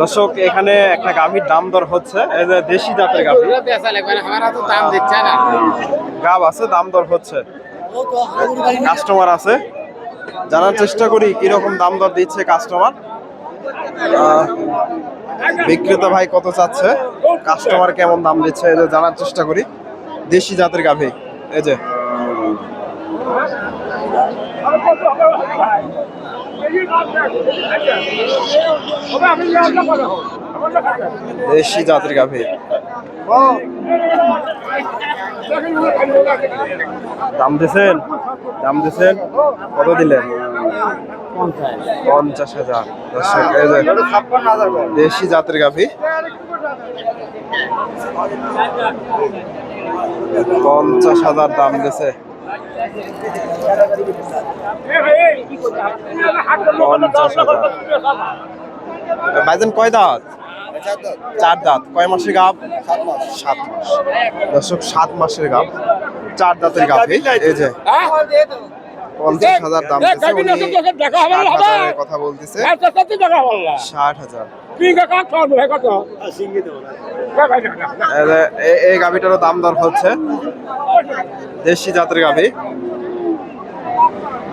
দর্শক, এখানে একটা গাভীর দাম দর হচ্ছে। এই যে দেশি জাতের গাভী। গাব আছে, দাম দর হচ্ছে। কাস্টমার আছে। জানার চেষ্টা করি, কীরকম দাম দর দিচ্ছে কাস্টমার। বিক্রেতা ভাই কত চাচ্ছে? কাস্টমার কেমন দাম দিচ্ছে? এই যে জানার চেষ্টা করি। দেশি জাতের গাভী। এই যে। দেশি জাতের গাভী দাম দিছেন? দাম দিছেন? কত দিলেন? পঞ্চাশ হাজার। দেশি জাতের গাভী পঞ্চাশ হাজার দাম দিছে। পঞ্চাশ কয় দাঁত? চার দাঁত। কয় মাসের গাভ সাত মাস। দর্শক, সাত মাসের গাভ চার দাঁতের গাভী এই। যে কথা বলতেছে। ষাট হাজার। এই দাম দর হচ্ছে। দেশি জাতের গাভী।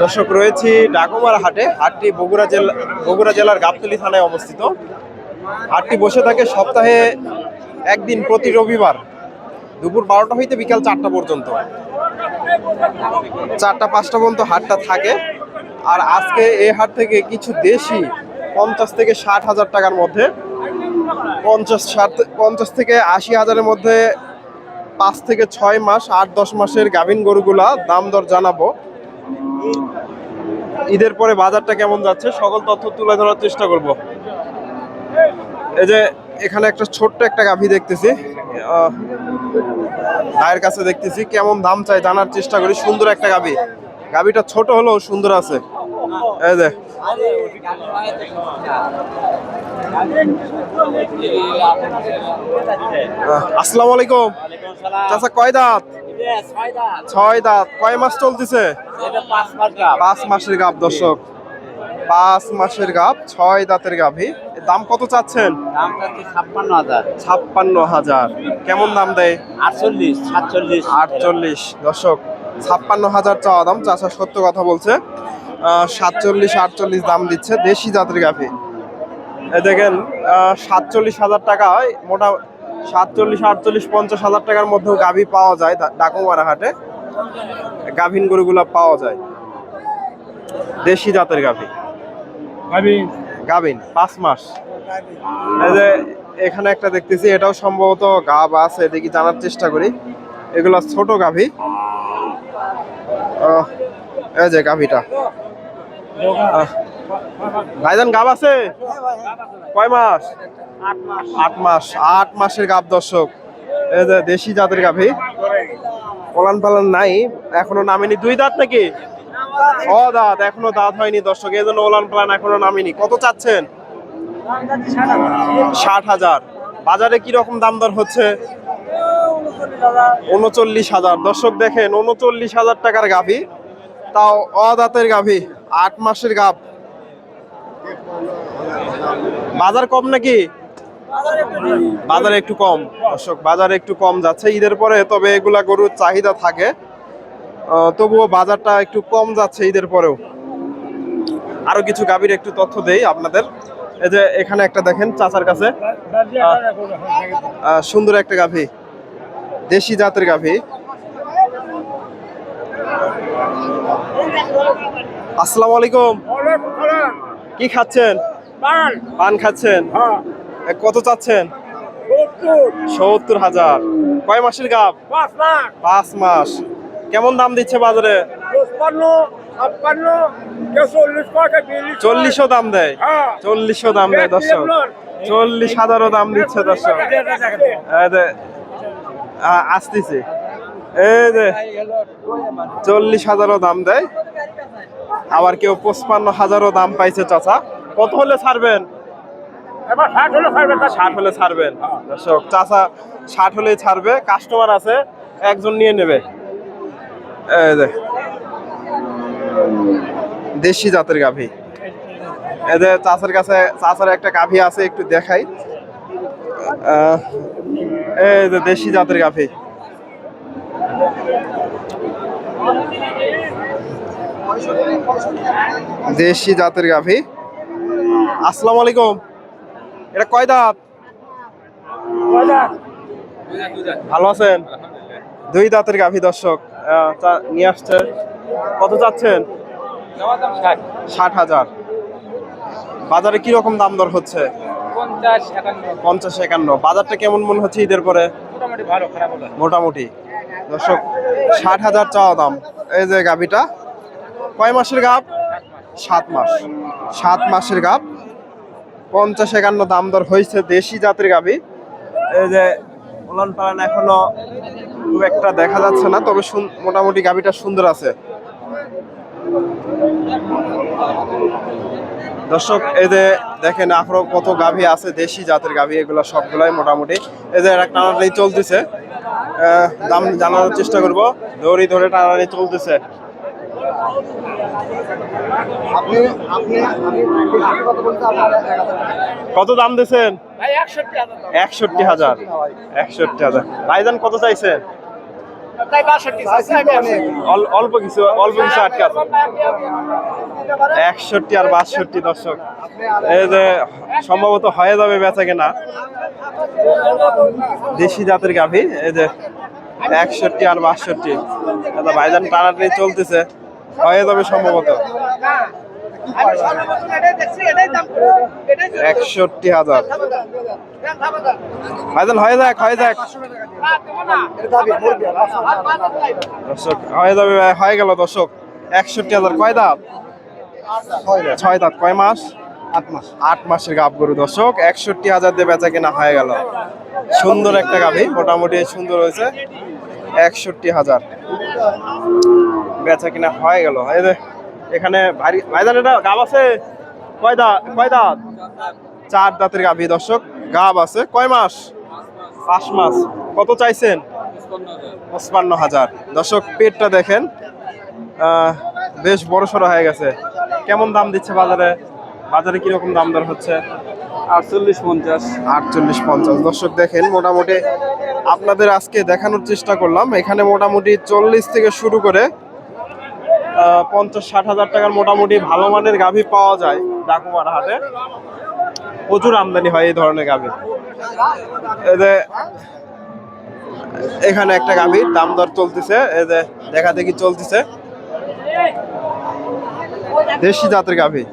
দর্শক রয়েছি ডাকুমার হাটে। হাটটি বগুড়া জেলা বগুড়া জেলার গাবতলি থানায় অবস্থিত। হাটটি বসে থাকে সপ্তাহে একদিন প্রতি রবিবার দুপুর বারোটা হইতে বিকাল চারটা পর্যন্ত। চারটা পাঁচটা পর্যন্ত হাটটা থাকে। আর আজকে এই হাট থেকে কিছু দেশি পঞ্চাশ থেকে ষাট হাজার টাকার মধ্যে, পঞ্চাশ ষাট পঞ্চাশ থেকে আশি হাজারের মধ্যে পাঁচ থেকে ছয় মাস, আট দশ মাসের গাভিন গরুগুলা দাম দর জানাব। ঈদের পরে বাজারটা কেমন যাচ্ছে? সকল তথ্য তুলে ধরার চেষ্টা করব। এই যে এখানে একটা ছোট্ট একটা গাভী দেখতেছি। ভাইয়ের কাছে দেখতেছি। কেমন দাম চাই জানার চেষ্টা করি। সুন্দর একটা গাভী। গাভীটা ছোট হলেও সুন্দর আছে। এই যে। আসসালামু আলাইকুম। চাচা কয় দাঁত? ছয় দাঁত। কয় মাস চলতেছে? পাঁচ মাসের গাব দর্শক। পাঁচ মাসের গাব ছয় দাঁতের গাভী দাম কত চাচ্ছেন? ছাপ্পান্ন হাজার। ছাপ্পান্ন হাজার। কেমন দাম দেয়? আটচল্লিশ সাতচল্লিশ। আটচল্লিশ। দর্শক ছাপ্পান্ন হাজার চাওয়া দাম। চাষা সত্য কথা বলছে। সাতচল্লিশ আটচল্লিশ দাম দিচ্ছে দেশি জাতের গাভী। দেখেন সাতচল্লিশ হাজার টাকায় মোটা সাতচল্লিশ আটচল্লিশ পঞ্চাশ হাজার টাকার মধ্যেও গাভী পাওয়া যায় ডাকুমারা হাটে। গাভীন গরুগুলা পাওয়া যায়। দেশি জাতের গাভী। গাভিন? পাঁচ মাস। এই যে এখানে একটা দেখতেছি এটাও সম্ভবত গাব আছে দেখি জানার চেষ্টা করি। এগুলা ছোট গাভী। এই যে গাভীটা। ভাইজান, গাব আছে? কয় মাস? আট মাস। আট মাসের গাব, দর্শক। দেশি জাতের গাভী পলান পালান নাই, এখনও নামেনি। দুই দাঁত নাকি? ও দাঁত, এখনও দাঁত হয়নি, দর্শক। এই জন্য ওলান প্লান এখনও নামেনি। কত চাচ্ছেন? ষাট হাজার। বাজারে কি রকম দাম দর হচ্ছে? উনচল্লিশ হাজার। দর্শক, দেখেন, উনচল্লিশ হাজার টাকার গাভী। তাও অদাঁতের গাভী। আট মাসের গাভ বাজার কম নাকি? বাজারে একটু কম। দর্শক, বাজারে একটু কম যাচ্ছে। ঈদের পরে তবে এগুলা গরুর চাহিদা থাকে। তবুও বাজারটা একটু কম যাচ্ছে ঈদের পরেও। আরও কিছু গাভীর একটু তথ্য দেই আপনাদের। এই যে এখানে একটা দেখেন চাচার কাছে। সুন্দর একটা গাভী। দেশি জাতের গাভী। আসসালামু আলাইকুম। কি খাচ্ছেন? পান। খাচ্ছেন? এ, কত চাচ্ছেন? সত্তর। হাজার। কয় মাসের গাভ পাঁচ মাস। কেমন দাম দিচ্ছে বাজারে? চল্লিশও দাম দেয়। চল্লিশও দাম দেয় দর্শক। চল্লিশ হাজারও দাম দিচ্ছে দর্শক। আসতেছে। এই যে চল্লিশ হাজারও দাম দেয়। আবার কেউ পঁচপান্ন হাজারও দাম পাইছে চাচা। কত হলে ছাড়বেন? ষাট হলে ছাড়বেন দর্শক চাচা ষাট হলে ছাড়বে। কাস্টমার আছে একজন নিয়ে নেবে। দেশি জাতের গাভী। এদের চাষের কাছে চাষের একটা গাভী আছে একটু দেখাই। আহ, এই যে দেশি জাতের গাভী। দেশি জাতের গাভী। আসসালামু আলাইকুম। এটা কয় দাঁত? ভালো আছেন? দুই দাঁতের গাভী দর্শক। নিয়ে আসছে। কত চাচ্ছেন? ষাট। হাজার। বাজারে কি রকম দাম দর হচ্ছে? পঞ্চাশ একান্ন। বাজারটা কেমন মনে হচ্ছে ঈদের পরে? মোটামুটি। দর্শক ষাট হাজার চাওয়া দাম। এই যে গাভীটা কয় মাসের গাভ সাত মাস। সাত মাসের গাভ পঞ্চাশ একান্ন দাম দর হয়েছে দেশি জাতের গাভী এই যে উলান পালান এখনও খুব একটা দেখা যাচ্ছে না, তবে মোটামুটি গাভীটা সুন্দর আছে। দর্শক, এই যে দেখেন আরও কত গাভী আছে, দেশি জাতের গাভী এগুলো সবগুলাই মোটামুটি। এই যে একটা টানাটানি চলতেছে। দাম জানানোর চেষ্টা করব। দড়ি ধরে টানাটানি চলতেছে। কত দাম দিয়েছেন? একষট্টি হাজার একষট্টি হাজার। ভাইজান কত চাইছেন? অল্প কিছু অল্প কিছু আটকে আছে। একষট্টি আর বাষট্টি দর্শক। এই যে সম্ভবত হয়ে যাবে বেচা কেনা। দেশি জাতের গাভী এই যে একষট্টি আর বাষট্টি। দাদা ভাইজান টানাটানি চলতেছে। হয়ে যাবে সম্ভবত। একষট্টি হাজার। হয়ে গেল একষট্টি হাজার, কয় দাঁত? ছয় দাঁত। কয় মাস? আট মাস। আট মাসের গরু একষট্টি হাজার দিয়ে হয়ে গেল। সুন্দর একটা গাভী, মোটামুটি সুন্দর হয়েছে। একষট্টি হাজার। বেচা কিনা হয়ে গেল। এই যে এখানে ভারী ভাইজান এটা গাব আছে? কয় দাঁত? কয় দাঁত? চার দাঁতের গাভী দর্শক। গাব আছে। কয় মাস? পাঁচ মাস। কত চাইছেন? পঁচপান্ন হাজার। দর্শক পেটটা দেখেন। বেশ বড় সড়ো হয়ে গেছে। কেমন দাম দিচ্ছে বাজারে? বাজারে কীরকম দাম দর হচ্ছে? আটচল্লিশ পঞ্চাশ। আটচল্লিশ পঞ্চাশ। দর্শক দেখেন মোটামুটি আপনাদের আজকে দেখানোর চেষ্টা করলাম। এখানে মোটামুটি চল্লিশ থেকে শুরু করে পঞ্চাশ, ষাট হাজার টাকার মোটামুটি ভালো মানের গাভী পাওয়া যায় ডাকুমার হাটে। প্রচুর আমদানি হয় এই ধরনের গাভী। এখানে একটা গাভীর দাম দর চলতেছে, এই যে দেখা দেখি চলতেছে। দেশি জাতের গাভী।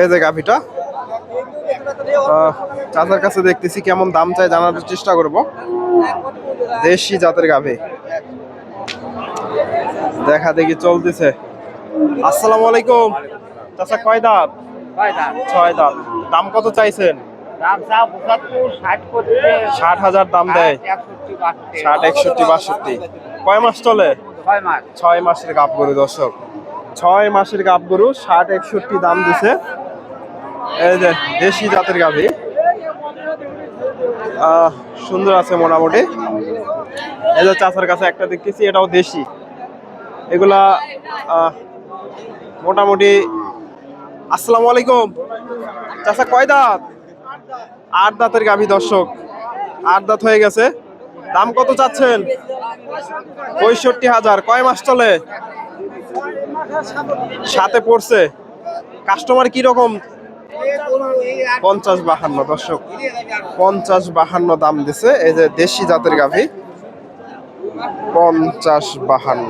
এই যে গাভীটা চাচার কাছে দেখতেছি কেমন দাম চাই জানার চেষ্টা করব। দেশি জাতের গাভী। দেখা দেখি চলতেছে। আসসালামু আলাইকুম। চাচা কয় দাঁত? ছয় দাঁত। দাম কত চাইছেন? ষাট হাজার দাম দেয়। ষাট একষট্টি বাষট্টি। কয় মাস চলে? ছয় মাসের গাব গরু দর্শক। ছয় মাসের গাব গরু ষাট একষট্টি দাম দিছে। এই যে দেশি জাতের গাভী। সুন্দর আছে মোটামুটি। এই যে চাচার কাছে একটা দেখতেছি, এটাও দেশি। এগুলা মোটামুটি, আসসালামু আলাইকুম। চাচা কয় দাঁত? আট দাঁতের গাভী দর্শক। আট দাঁত হয়ে গেছে। দাম কত চাচ্ছেন? পঁয়ষট্টি হাজার। কয় মাস চলে? সাথে পড়ছে। কাস্টমার কি রকম? পঞ্চাশ বাহান্ন, দর্শক। পঞ্চাশ বাহান্ন দাম দিছে। এই যে দেশি জাতের গাভী। পঞ্চাশ বাহান্ন।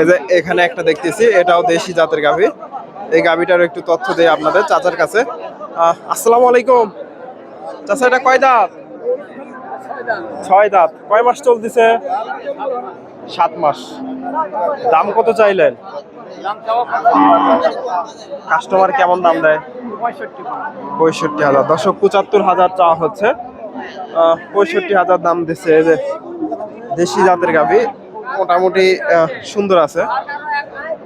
এই যে এখানে একটা দেখতেছি, এটাও দেশি জাতের গাভী। এই গাভীটার একটু তথ্য দেই আপনাদের, চাচার কাছে। আসসালামু আলাইকুম। চাচা, এটা কয় দাঁত? ছয় দাঁত। কয় মাস চলতেছে? সাত মাস। দাম কত চাইলেন? কাস্টমার কেমন দাম দেয়? পঁয়ষট্টি হাজার। দশক পঁচাত্তর হাজার চাওয়া হচ্ছে। পঁয়ষট্টি হাজার দাম দিচ্ছে যে দেশি জাতের গাভী। মোটামুটি সুন্দর আছে।